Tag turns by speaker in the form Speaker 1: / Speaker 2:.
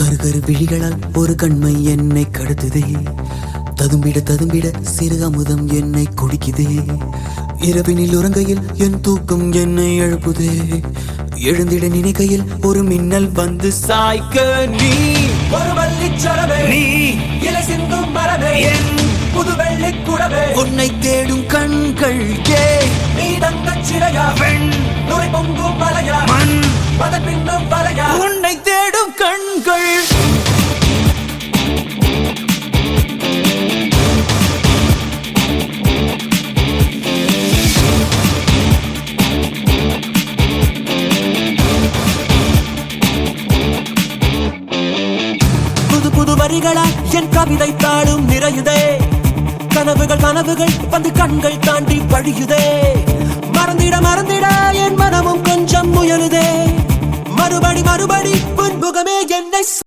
Speaker 1: கருகரு விழிகளால் ஒரு கண்மை என்னை கடத்துதே. ததும்பிட ததும்பிட சிறு அமுதம் என்னை குடிக்குதே. இரவினில் உறங்கையில் என் தூக்கம் என்னை எழுப்புதே. எழுந்திட நினைக்கையில் ஒரு மின்னல் வந்து சாய்க்க நீ
Speaker 2: ஒரு வள்ளிச்சரவே
Speaker 1: நீ
Speaker 2: இலை சிந்தும் மரமே
Speaker 1: என்
Speaker 2: புது வெள்ளி குடவே
Speaker 1: உன்னை தேடும் கண்கள் ஏ
Speaker 2: நீ தங்கச் சிலையா
Speaker 1: பெண்
Speaker 2: நுரை பொங்கும் மலையா
Speaker 1: மண்
Speaker 2: மதன்
Speaker 1: கண்கள்
Speaker 2: புது என் கவிதை தாளும் நிறையுதே. கனவுகள் கனவுகள் வந்து கண்கள் தாண்டி வழியுதே. மறந்திட மறந்திட என் மனமும் கொஞ்சம் முயலுதே. மறுபடி மறுபடி